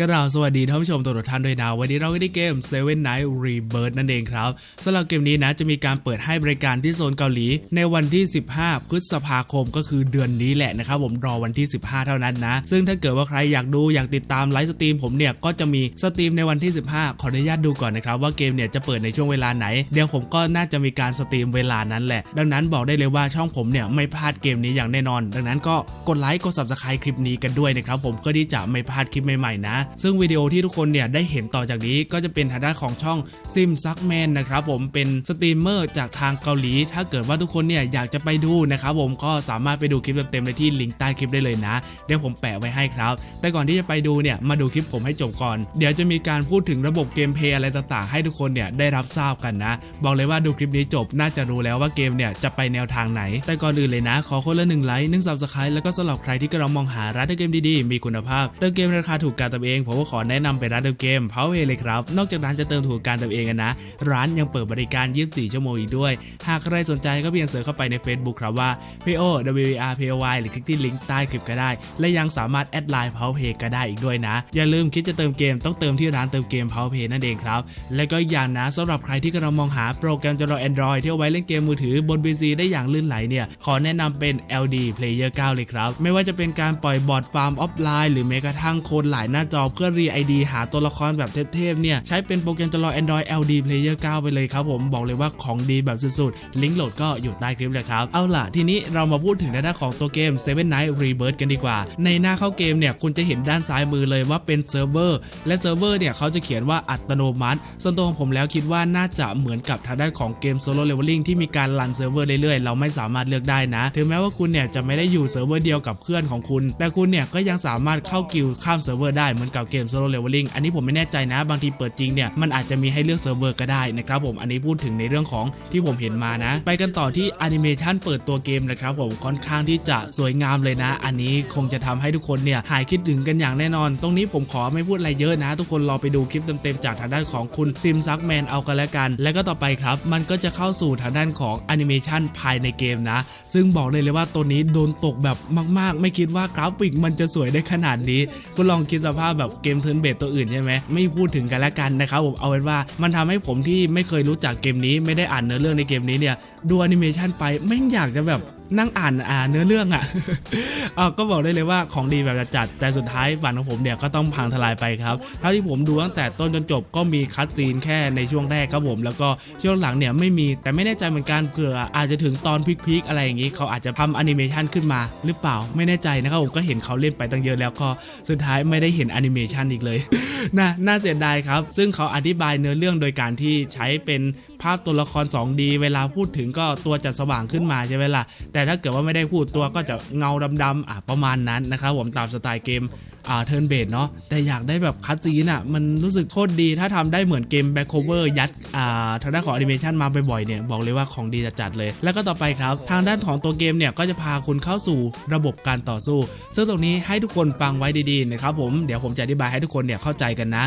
กระดาวสวัสดีท่านผู้ชมทุกท่านด้วยนะวันนี้เราก็ได้เกม Seven Night Rebirth นั่นเองครับสำหรับเกมนี้นะจะมีการเปิดให้บริการที่โซนเกาหลี ในวันที่ 15 พฤษภาคมก็คือเดือนนี้แหละนะครับผมรอวันที่ 15 เท่านั้นนะ ซึ่งถ้าเกิดว่าใครอยากดูอยากติดตามไลฟ์สตรีมผมเนี่ยก็จะมีสตรีมในวันที่ 15 ขออนุญาตดูก่อนนะครับว่าเกมเนี่ยจะเปิดในช่วงเวลาไหน เดี๋ยวผมก็น่าจะมีการสตรีมเวลานั้นแหละ ดังนั้นบอกได้เลยว่าช่องผมเนี่ยไม่พลาดเกมนี้อย่างแน่นอน ดังนั้นก็กดไลค์กด subscribe คลิปนี้กันด้วยนะครับผมก็ที่จะไม่พลาดคลิปใหม่ๆนะซึ่งวิดีโอที่ทุกคนเนี่ยได้เห็นต่อจากนี้ก็จะเป็นทางด้านของช่องซิมซักแมนนะครับผมเป็นสตรีมเมอร์จากทางเกาหลี ถ้าเกิดว่าทุกคนเนี่ยอยากจะไปดูนะครับผมก็สามารถไปดูคลิปเต็มๆได้ที่ลิงก์ใต้คลิปได้เลยนะ เดี๋ยวผมแปะไว้ให้ครับ แต่ก่อนที่จะไปดูเนี่ยมาดูคลิปผมให้จบก่อน เดี๋ยวจะมีการพูดถึงระบบเกมเพลย์อะไรต่างๆ ให้ทุกคนเนี่ยได้รับทราบกันนะ บอกเลยว่าดูคลิปนี้จบน่าจะรู้แล้วว่าเกมเนี่ยจะไปแนวทางไหน แต่ก่อนอื่นเลยนะ ขอคนละหนึ่งไลค์หนึ่งซับสไครต์แล้วก็สำหรับใครที่กำลังมองหาร้านเติมเกมดีๆมีคุณภาพเติมเกมราคาถูกกาติมเองผมก็ขอแนะนำไปร้านเติมเกม Power เลยครับ นอกจากร้านจะเติมถูกการเติมเองกันนะ ร้านยังเปิดบริการ 24 ชั่วโมงอีกด้วย หากใครสนใจก็เพียงเสิร์ชเข้าไปใน Facebook ครับว่า PO WR POY หรือคลิกที่ลิงก์ใต้คลิปก็ได้ และยังสามารถแอดไลน์ Power Pay ก็ได้อีกด้วยนะ อย่าลืมคิดจะเติมเกมต้องเติมที่ร้านเติมเกม Power Pay นั่นเองครับ และก็อีกอย่างนะสำหรับใครที่กำลังมองหาโปรแกรมจอ Android ที่เอาไว้เล่นเกมมือถือบน PC ได้อย่างลื่นไหลเนี่ยขอแนะนำเป็น LD Player 9 เลยครับ ไม่ว่าจะเป็นการปล่อยบอร์ดฟาร์มออฟไลน์หรือแม้กระทั่งโคนหลายหน้าจอเพื่อรีไอดีหาตัวละครแบบเทพๆเนี่ยใช้เป็นโปรแกรมจอ Android LD Player 9 ไปเลยครับผมบอกเลยว่าของดีแบบสุดๆลิงก์โหลดก็อยู่ใต้คลิปเลยครับเอาล่ะทีนี้เรามาพูดถึงด้านของตัวเกม Seven Night Rebirth กันดีกว่า ในหน้าเข้าเกมเนี่ยคุณจะเห็นด้านซ้ายมือเลยว่าเป็นเซิร์ฟเวอร์และเซิร์ฟเวอร์เนี่ยเขาจะเขียนว่าอัตโนมัติ ส่วนตัวของผมแล้วคิดว่าน่าจะเหมือนกับทางด้านของเกม Solo Leveling ที่มีการรันเซิร์ฟเวอร์เรื่อยๆเราไม่สามารถเลือกได้นะ ถึงแม้ว่าคุณเนี่ยจะไม่ได้อยู่เซิร์ฟเวอร์เดียวกับเพื่อนของคุณ แต่คุณเนี่ยก็ยังสามารถเข้ากิลข้ามเซิร์ฟเวอร์ได้เหมือนกับเกม Solo Leveling อันนี้ผมไม่แน่ใจนะ บางทีเปิดจริงเนี่ยมันอาจจะมีให้เลือกเซิร์ฟเวอร์ก็ได้นะครับผมอันนี้พูดถึงในเรื่องของที่ผมเห็นมานะ ไปกันต่อที่แอนิเมชันเปิดตัวเกมนะครับผมค่อนข้างที่จะสวยงามเลยนะ อันนี้คงจะทำให้ทุกคนเนี่ยหายคิดถึงกันอย่างแน่นอน ตรงนี้ผมขอไม่พูดอะไรเยอะนะ ทุกคนรอไปดูคลิปเต็มๆจากทางด้านของคุณซิมซักแมนเอากันแล้วกัน และก็ต่อไปครับ มันก็จะเข้าสู่ทางด้านของแอนิเมชันภายในเกมนะ ซึ่งบอกเลยเลยว่าตัวนี้โดนตกแบบมาก ๆ ไม่คิดว่ากราฟิกมันจะสวยได้ขนาดนี้คุณลองคิดสภาพแบบเกมเทิร์นเบสตัวอื่นใช่ไหมไม่พูดถึงกันละกันนะครับผมเอาเป็นว่ามันทำให้ผมที่ไม่เคยรู้จักเกมนี้ไม่ได้อ่านเนื้อเรื่องในเกมนี้เนี่ยดูแอนิเมชันไปไม่งอยากจะแบบ นั่งอ่านอ่าเนื้อเรื่องอะ่ะเอะก็บอกได้เลยว่าของดีแบบจัดแต่สุดท้ายฝันของผมเนี่ยก็ต้องพังทลายไปครับเท่าที่ผมดูตั้งแต่ต้นจนจบก็มีคัดซีนแค่ในช่วงแรกครับผมแล้วก็ช่วงหลังเนี่ยไม่มีแต่ไม่แน่ใจเหมือนกันเผื่ออาจจะถึงตอนพีคๆอะไรอย่างนี้เขาอาจจะทำแอนิเมชันขึ้นมา หรือเปล่าไม่แน่ใจนะครับผมก็เห็นเขาเล่นไปตั้งเยอะแล้วก็สุดท้ายไม่ได้เห็นแอนิเมชันอีกเลยน่าน่าเสียดายครับ ซึ่งเขาอธิบายเนื้อเรื่องโดยการที่ใช้เป็นภาพตัวละคร 2D เวลาพูดถึงก็ตัวจะสว่างขึ้นมาใช่ไหมล่ะแต่แต่ถ้าเกิดว่าไม่ได้พูดตัวก็จะเงาดำๆอะประมาณนั้นนะครับผมตามสไตล์เกมอ่าเทิร์นเบดเนาะแต่อยากได้แบบคัตซีนอะมันรู้สึกโคตรดีถ้าทำได้เหมือนเกมแบ็คโคเวอร์ยัดอ่าทางด้านของแอนิเมชันมาบ่อยๆเนี่ยบอกเลยว่าของดีจัดๆเลย แล้วก็ต่อไปครับ ทางด้านของตัวเกมเนี่ยก็จะพาคุณเข้าสู่ระบบการต่อสู้ ซึ่งตรงนี้ให้ทุกคนฟังไว้ดีๆนะครับผมเดี๋ยวผมจะอธิบายให้ทุกคนเนี่ยเข้าใจกันนะ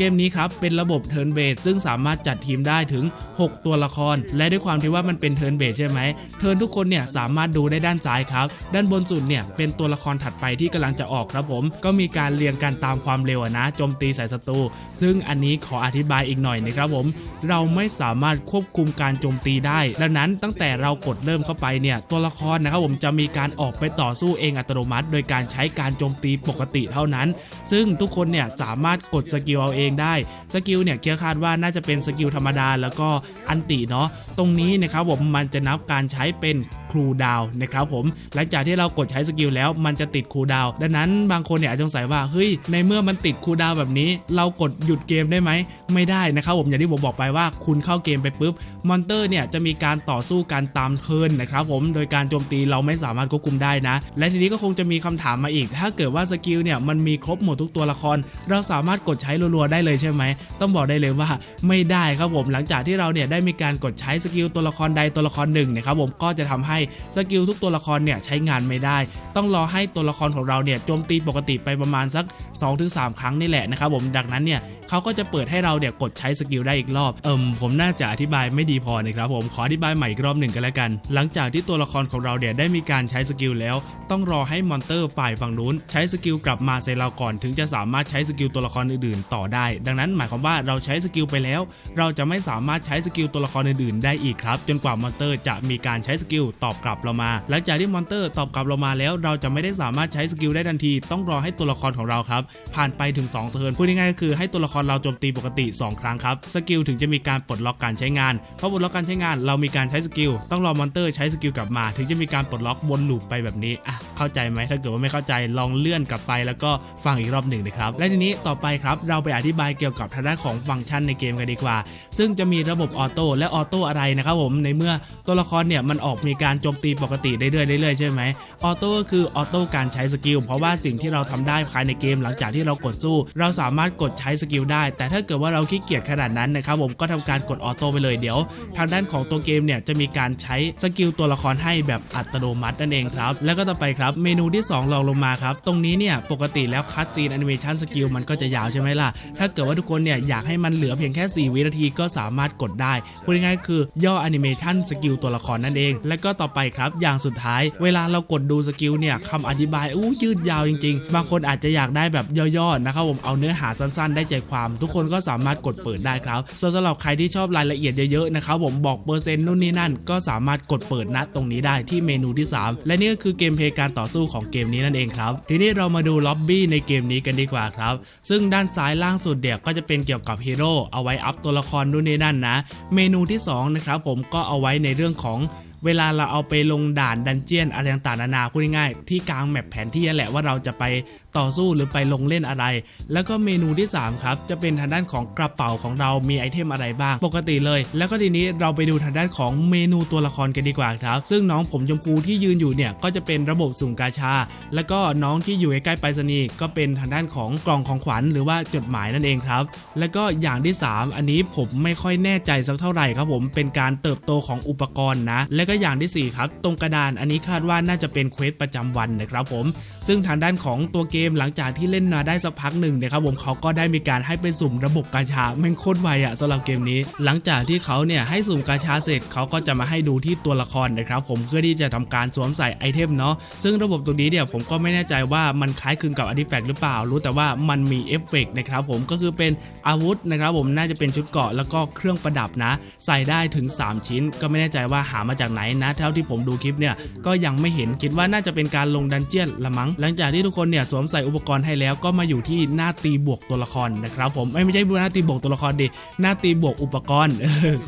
เกมนี้ครับเป็นระบบเทิร์นเบสซึ่งสามารถจัดทีมได้ถึง 6 ตัวละคร และด้วยความที่ว่ามันเป็นเทิร์นเบสใช่ไหมเทิร์นทุกคนเนี่ยสามารถดูได้ด้านซ้ายครับ ด้านบนสุดเนี่ยเป็นตัวละครถัดไปที่กำลังจะออกครับผม ก็มีการเรียงกันตามความเร็วนะโจมตีใส่ศัตรูซึ่งอันนี้ขออธิบายอีกหน่อยนะครับผม เราไม่สามารถควบคุมการโจมตีได้ ดังนั้นตั้งแต่เรากดเริ่มเข้าไปเนี่ยตัวละครนะครับผมจะมีการออกไปต่อสู้เองอัตโนมัติ โดยการใช้การโจมตีปกติเท่านั้น ซึ่งทุกคนเนี่ยสามารถกดสกิลเอาเองได้สกิลเนี่ยเคียร์คาดว่าน่าจะเป็นสกิลธรรมดาแล้วก็อันติเนาะตรงนี้นะครับผมมันจะนับการใช้เป็นครูดาวนะครับผม หลังจากที่เรากดใช้สกิลแล้วมันจะติดครูดาวดังนั้นบางคนเนี่ยอาจจะสงสัยว่าเฮ้ยในเมื่อมันติดครูดาวแบบนี้ เรากดหยุดเกมได้ไหมไม่ได้นะครับผมอย่างที่ผมบอกไปว่าคุณเข้าเกมไปปุ๊บมอนเตอร์เนี่ยจะมีการต่อสู้กันตามเทิร์นนะครับผมโดยการโจมตีเราไม่สามารถควบคุมได้นะ และทีนี้ก็คงจะมีคำถามมาอีก ถ้าเกิดว่าสกิลเนี่ยมันมีครบหมดทุกตัวละคร เราสามารถกดใช้รัวๆได้เลยใช่ไหมต้องบอกได้เลยว่าไม่ได้ครับผมหลังจากที่เราเนี่ยได้มีการกดใช้สกิลตัวละครใดตัวละครหนึ่งนะครับผมก็จะทำให้ให้สกิลทุกตัวละครเนี่ยใช้งานไม่ได้ ต้องรอให้ตัวละครของเราเนี่ยโจมตีปกติไปประมาณสัก 2-3 ครั้งนี่แหละนะครับผมดังนั้นเนี่ยเขาก็จะเปิดให้เราเนี่ยกดใช้สกิลได้อีกรอบเอิมผมน่าจะอธิบายไม่ดีพอนะครับผมขออธิบายใหม่อีกรอบหนึ่งกันแล้วกัน หลังจากที่ตัวละครของเราเนี่ยได้มีการใช้สกิลแล้ว ต้องรอให้มอนเตอร์ฝ่ายฝั่งนู้นใช้สกิลกลับมาใส่เราก่อน ถึงจะสามารถใช้สกิลตัวละครอื่นๆ ต่อได้ ดังนั้นหมายความว่าเราใช้สกิลไปแล้ว เราจะไม่สามารถใช้สกิลตัวละครอื่นๆ ได้อีกครับ จนกว่ามอนเตอร์จะมีการใช้สกิลตอบกลับเรามา หลังจากที่มอนเตอร์ตอบกลับเรามาแล้ว เราจะไม่ได้สามารถใช้สกิลได้ทันที ต้องรอให้ตัวละครของเราครับ ผ่านไปถึง2เทิร์นพูดง่ายๆก็คือให้ตัวละครเราโจมตีปกติ 2 ครั้งครับสกิลถึงจะมีการปลดล็อกการใช้งานเพราะปลดล็อกการใช้งานเรามีการใช้สกิลต้องรอมอนเตอร์ใช้สกิลกลับมา ถึงจะมีการปลดล็อกวนลูปไปแบบนี้อะเข้าใจไหมถ้าเกิดว่าไม่เข้าใจลองเลื่อนกลับไป แล้วก็ฟังอีกรอบหนึ่งนะครับและทีนี้ต่อไปครับเราไปอธิบายเกี่ยวกับทางด้านของฟังก์ชันในเกมกันดีกว่า ซึ่งจะมีระบบออโต้และออโต้อะไรนะครับผมในเมื่อตัวละครเนี่ยมันออกมีการโจมตีปกติเรื่อยๆเรื่อยๆใช่ไหมออโต้ก็คือออโต้การใช้สกิลเพราะว่าสิ่งที่เราทำได้ภายในเกมหลังจากที่เรากดสู้ เราสามารถกดใช้สกิลได้ แต่ถ้าเกิดว่าเราขี้เกียจขนาดนั้นนะครับผมก็ทำการกดออโต้ไปเลยเดี๋ยว ทางด้านของตัวเกมเนี่ยจะมีการใช้สกิลตัวละครให้แบบอัตโนมัตินั่นเองครับ แล้วก็ต่อไปครับเมนูที่ 2 ลองลงมาครับ ตรงนี้เนี่ยปกติแล้วคัดซีนแอนิเมชันสกิลมันก็จะยาวใช่ไหมล่ะ ถ้าเกิดว่าทุกคนเนี่ยอยากให้มันเหลือเพียงแค่ 4 วินาทีก็สามารถกดได้พูดง่ายๆคือย่อแอนิเมชันสกิลตัวละครนั่นเอง แล้วก็ต่อไปครับอย่างสุดท้าย เวลาเรากดดูสกิลเนี่ยคำอธิบายอู้ยืดยาวจริงๆ บางคนอาจจะอยากได้แบบย่อๆนะครับผมเอาเนื้อหาสั้นๆ ได้ใจความ ทุกคนก็สามารถกดเปิดได้ครับส่วนสำหรับใครที่ชอบรายละเอียดเยอะๆนะครับผมบอกเปอร์เซ็นต์นู่นนี่นั่น ก็สามารถกดเปิดณตรงนี้ได้ที่เมนูที่ 3 และนี่ก็คือเกมเพลย์การต่อสู้ของเกมนี้นั่นเองครับทีนี้เรามาดูล็อบบี้ในเกมนี้กันดีกว่าครับซึ่งด้านซ้ายล่างสุดเดี่ยก็จะเป็นเกี่ยวกับฮีโร่เอาไว้อัพตัวละครนู่นนี่นั่นนะ เมนูที่สองนะครับผมก็เอาไว้ในเรื่องของ เวลาเราเอาไปลงด่านดันเจียนอะไรต่างๆนานาพูดง่ายๆที่กลางแมปแผนที่นั่นแหละว่าเราจะไปต่อสู้หรือไปลงเล่นอะไร แล้วก็เมนูที่ 3 ครับ จะเป็นทางด้านของกระเป๋าของเรามีไอเทมอะไรบ้าง ปกติเลย แล้วก็ทีนี้เราไปดูทางด้านของเมนูตัวละครกันดีกว่าครับ ซึ่งน้องผมชมพูที่ยืนอยู่เนี่ยก็จะเป็นระบบสุ่มกาชา แล้วก็น้องที่อยู่ใกล้ๆไปรษณีย์ก็เป็นทางด้านของกล่องของขวัญหรือว่าจดหมายนั่นเองครับ แล้วก็อย่างที่ 3 อันนี้ผมไม่ค่อยแน่ใจสักเท่าไหร่ครับผมเป็นการเติบโตของอุปกรณ์นะและก็อย่างทีสี่ 4 ครับ ตรงกระดานอันนี้คาดว่าน่าจะเป็นเควสประจำวันนะครับผม ซึ่งทางด้านของตัวเกมหลังจากที่เล่นมาได้สักพักหนึ่งนะครับผมเขาก็ได้มีการให้ไปสุ่มระบบกาชาแม่งโคตรไวอะสำหรับเกมนี้ หลังจากที่เขาเนี่ยให้สุ่มกาชาเสร็จเขาก็จะมาให้ดูที่ตัวละครนะครับผมเพื่อที่จะทำการสวมใส่ไอเทมเนาะซึ่งระบบตรงนี้เนี่ยผมก็ไม่แน่ใจว่ามันคล้ายคลึงกับอ r t ิแฟกหรือเปล่า รู้แต่ว่ามันมีเอฟเฟกต์นะครับผมก็คือเป็นอาวุธนะครับผมน่าจะเป็นชุดเกราะแล้วก็เครื่องประดับนะ ใส่ได้ถึง 3 ชิ้น ก็ไม่แน่ใจว่าหามาจากไหนนะเท่าที่ผมดูคลิปเนี่ยก็ยังไม่เห็นคิดว่าน่าจะเป็นการลงดันเจียนละมั้งหลังจากที่ทุกคนเนี่ยสวมใส่อุปกรณ์ให้แล้วก็มาอยู่ที่หน้าตีบวกตัวละครนะครับผมไม่ไม่ใช่หน้าตีบวกตัวละครดิหน้าตีบวกอุปกรณ์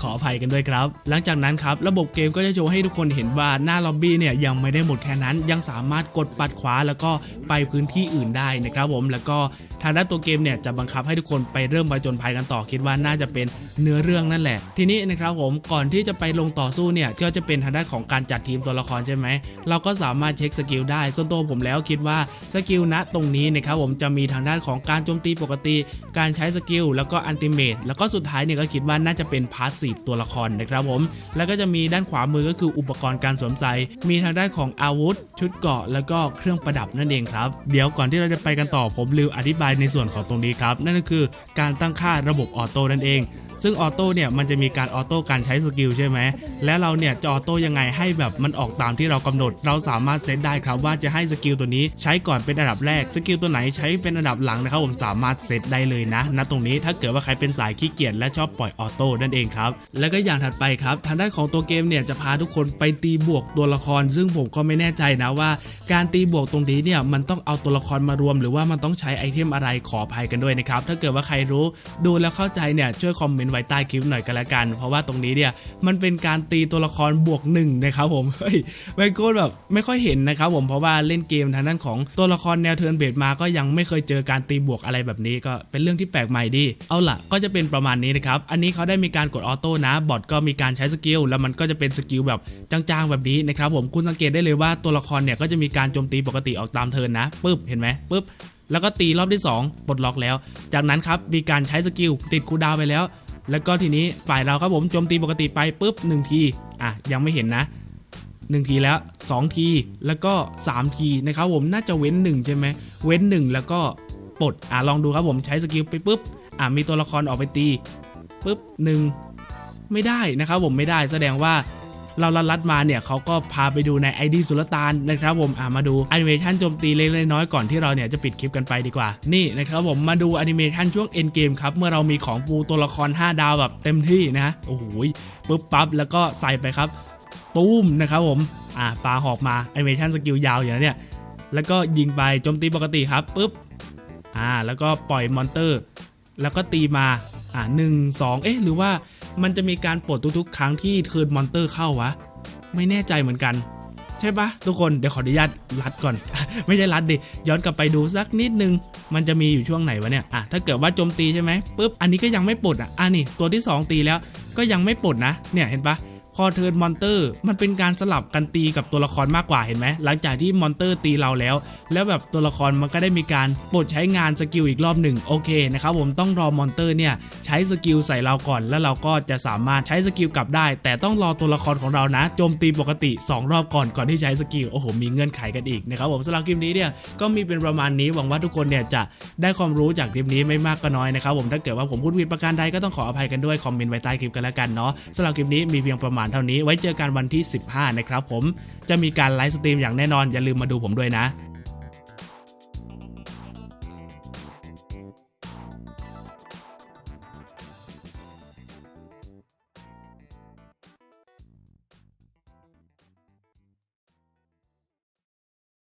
ขออภัยกันด้วยครับ หลังจากนั้นครับระบบเกมก็จะโชว์ให้ทุกคนเห็นว่าหน้าล็อบบี้เนี่ยยังไม่ได้หมดแค่นั้น ยังสามารถกดปัดขวาแล้วก็ไปพื้นที่อื่นได้นะครับผมแล้วก็ ทางด้านตัวเกมเนี่ยจะบังคับให้ทุกคนไปเริ่มผจญภัยกันต่อคิดว่าน่าจะเป็นเนื้อเรื่องนั่นแหละ ทีนี้นะครับผมก่อนที่จะไปลงต่อสู้เนี่ยก็จะเป็นทางด้านของการจัดทีมตัวละครใช่ไหมเราก็สามารถเช็คสกิลได้ส่วนตัวผมแล้วคิดว่าสกิลณตรงนี้นะครับผมจะมีทางด้านของการโจมตีปกติ การใช้สกิลแล้วก็อันติเมตแล้วก็สุดท้ายเนี่ยก็คิดว่าน่าจะเป็นพาสซีฟตัวละครนะครับผมแล้วก็จะมีด้านขวามือก็คืออุปกรณ์การสวมใส่มีทางด้านของอาวุธ ชุดเกราะแล้วก็เครื่องประดับนั่นเองครับเดี๋ยวก่อนที่เราจะไปกันต่อผมลืมอธิบายในส่วนของตรงนี้ครับ นั่นก็คือการตั้งค่าระบบออโต้นั่นเอง ซึ่งออโต้เนี่ยมันจะมีการออโต้การใช้สกิลใช่ไหม และเราเนี่ยจะออโต้ยังไงให้แบบมันออกตามที่เรากำหนด เราสามารถเซตได้ครับว่าจะให้สกิลตัวนี้ใช้ก่อนเป็นอันดับแรก สกิลตัวไหนใช้เป็นอันดับหลังนะครับผมสามารถเซตได้เลยนะณตรงนี้ถ้าเกิดว่าใครเป็นสายขี้เกียจและชอบปล่อยออโต้นั่นเองครับแล้วก็อย่างถัดไปครับทางด้านของตัวเกมเนี่ยจะพาทุกคนไปตีบวกตัวละคร ซึ่งผมก็ไม่แน่ใจนะว่า การตีบวกตรงนี้เนี่ยมันต้องเอาตัวละครมารวม หรือว่ามันต้องใช้ไอเทมอะไรขออภัยกันด้วยนะครับ ถ้าเกิดว่าใครรู้ดูแล้วเข้าใจเนี่ยช่วยคอมเมนต์ไว้ใต้คลิปหน่อยกันละกัน เพราะว่าตรงนี้เนี่ยมันเป็นการตีตัวละครบวกหนึ่งนะครับผมเฮ้ยไม่โคตรแบบไม่ค่อยเห็นนะครับผมเพราะว่าเล่นเกมทางด้านของตัวละครแนวเทิร์นเบสมาก็ยังไม่เคยเจอการตีบวกอะไรแบบนี้ ก็เป็นเรื่องที่แปลกใหม่ดี เอาล่ะก็จะเป็นประมาณนี้นะครับอันนี้เขาได้มีการกดออโต้นะบอทก็มีการใช้สกิลแล้วมันก็จะเป็นสกิลแบบจางๆแบบนี้นะครับผมคุณสังเกตได้เลยว่าตัวละครเนี่ยก็จะมีการโจมตีปกติออกตามเทิร์นนะปึ๊บเห็นไหมปึ๊บ แล้วก็ตีรอบที่ 2 ปลดล็อกแล้ว จากนั้นครับมีการใช้สกิลติดคูดาวไปแล้ว แล้วก็ทีนี้ฝ่ายเราครับผมโจมตีปกติไปปุ๊บหนึ่งทีอะยังไม่เห็นนะ 1 ทีแล้ว 2 ที แล้วก็ 3 ทีนะครับผมน่าจะเว้น 1 ใช่ไหมเว้น 1 แล้วก็ปลดอะลองดูครับผมใช้สกิลไปปุ๊บอะมีตัวละครออกไปตีปุ๊บหนึ่งไม่ได้นะครับผมไม่ได้แสดงว่า เราลัดลัดมาเนี่ยเขาก็พาไปดูใน ID สุลต่านนะครับผมอะมาดูแอนิเมชันโจมตีเล็กๆน้อยก่อนที่เราเนี่ยจะปิดคลิปกันไปดีกว่า นี่นะครับผมมาดูแอนิเมชันช่วงเอ็นเกมครับเมื่อเรามีของปูตัวละคร 5 ดาวแบบเต็มที่นะโอ้โหปุ๊บปั๊บแล้วก็ใส่ไปครับตุ้มนะครับผมอ่าปลาหอกมาแอนิเมชันสกิลยาวอย่างนั้เนี่ยแล้วก็ยิงไปโจมตีปกติครับปุ๊บอ่าแล้วก็ปล่อยมอนเตอร์ แล้วก็ตีมาอ่าหนึ่งสองเอ๊ะหรือว่า มันจะมีการปลดทุกๆ ครั้งที่คืนมอนเตอร์เข้าวะ ไม่แน่ใจเหมือนกัน ใช่ปะทุกคนเดี๋ยวขออนุญาตรัดก่อน ไม่ใช่รัดดิย้อนกลับไปดูสักนิดนึง มันจะมีอยู่ช่วงไหนวะเนี่ยอะถ้าเกิดว่าโจมตีใช่ไหมปุ๊บอันนี้ก็ยังไม่ปลดอะอะนี่ตัวที่ 2 ตีแล้วก็ยังไม่ปลดนะเนี่ยเห็นปะ พอเทิร์นมอนเตอร์มันเป็นการสลับกันตีกับตัวละครมากกว่าเห็นไหมหลังจากที่มอนเตอร์ตีเราแล้ว แล้วแบบตัวละครมันก็ได้มีการปลดใช้งานสกิลอีกรอบหนึ่งโอเคนะครับผมต้องรอมอนเตอร์เนี่ยใช้สกิลใส่เราก่อน แล้วเราก็จะสามารถใช้สกิลกลับได้ แต่ต้องรอตัวละครของเรานะโจมตีปกติ 2 รอบก่อนก่อนที่ใช้สกิลโอ้โหมีเงื่อนไขกันอีกนะครับผมสำหรับคลิปนี้เนี่ยก็มีเป็นประมาณนี้หวังว่าทุกคนเนี่ยจะได้ความรู้จากคลิปนี้ไม่มากก็น้อยนะครับผมถ้าเกิดว่าผมพูดผิดประการใดก็ต้องขออภัยกันด้วยคอมเมนต์ไว้ใต้คลิปกันแล้วกันเนาะสำหรับคลิปนี้มีเพียงประมาณเท่านี้ไว้เจอกันวันที่ 15 นะครับผมจะมีการไลฟ์สตรีมอย่างแน่นอนอย่าลืมมาดูผมด้วยนะ